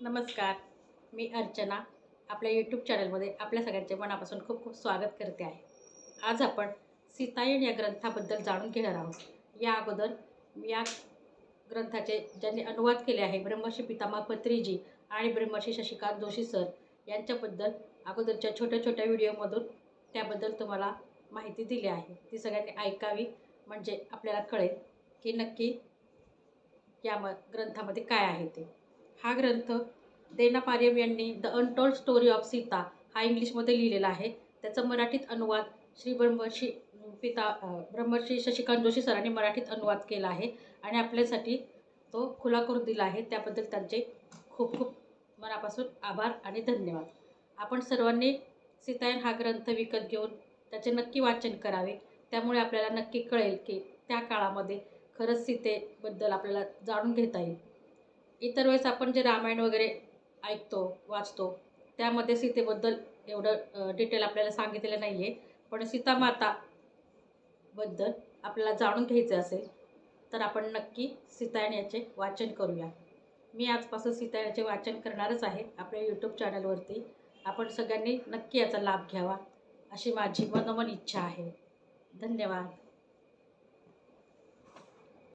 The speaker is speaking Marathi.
नमस्कार मी अर्चना. आपल्या यूट्यूब चॅनलमध्ये आपल्या सगळ्यांचे मनापासून खूप खूप स्वागत करते आहे. आज आपण सीतायन या ग्रंथाबद्दल जाणून घेणार आहोत. या अगोदर या ग्रंथाचे ज्यांनी अनुवाद केले आहे ब्रह्मशी पितामह पत्रीजी आणि ब्रह्मशी शशिकांत जोशी सर यांच्याबद्दल अगोदरच्या छोट्या छोट्या व्हिडिओमधून त्याबद्दल तुम्हाला माहिती दिली आहे. ती सगळ्यांनी ऐकावी म्हणजे आपल्याला कळेल की नक्की या म ग्रंथामध्ये काय आहे ते. हा ग्रंथ देना पारियम यांनी the untold story of Sita हा इंग्लिशमध्ये लिहिलेला आहे. त्याचा मराठीत अनुवाद श्री ब्रह्मर्षी पिता ब्रह्मर्षी शशिकांत जोशी सरांनी मराठीत अनुवाद केला आहे आणि आपल्यासाठी तो खुला करून दिला आहे. त्याबद्दल त्यांचे खूप खूप मनापासून आभार आणि धन्यवाद. आपण सर्वांनी सीतायन हा ग्रंथ विकत घेऊन त्याचे नक्की वाचन करावे. त्यामुळे आपल्याला नक्की कळेल की त्या काळामध्ये खरंच सीतेबद्दल आपल्याला जाणून घेता येईल. इतर वेळेस आपण जे रामायण वगैरे ऐकतो वाचतो त्यामध्ये सीतेबद्दल एवढं डिटेल आपल्याला सांगितलेलं नाही आहे पण सीतामाताबद्दल आपल्याला जाणून घ्यायचं असेल तर आपण नक्की सीतायन याचे वाचन करूया. मी आजपासून सीतायनाचे वाचन करणारच आहे. आपल्या यूट्यूब चॅनलवरती आपण सगळ्यांनी नक्की याचा लाभ घ्यावा अशी माझी मनोमन इच्छा आहे. धन्यवाद.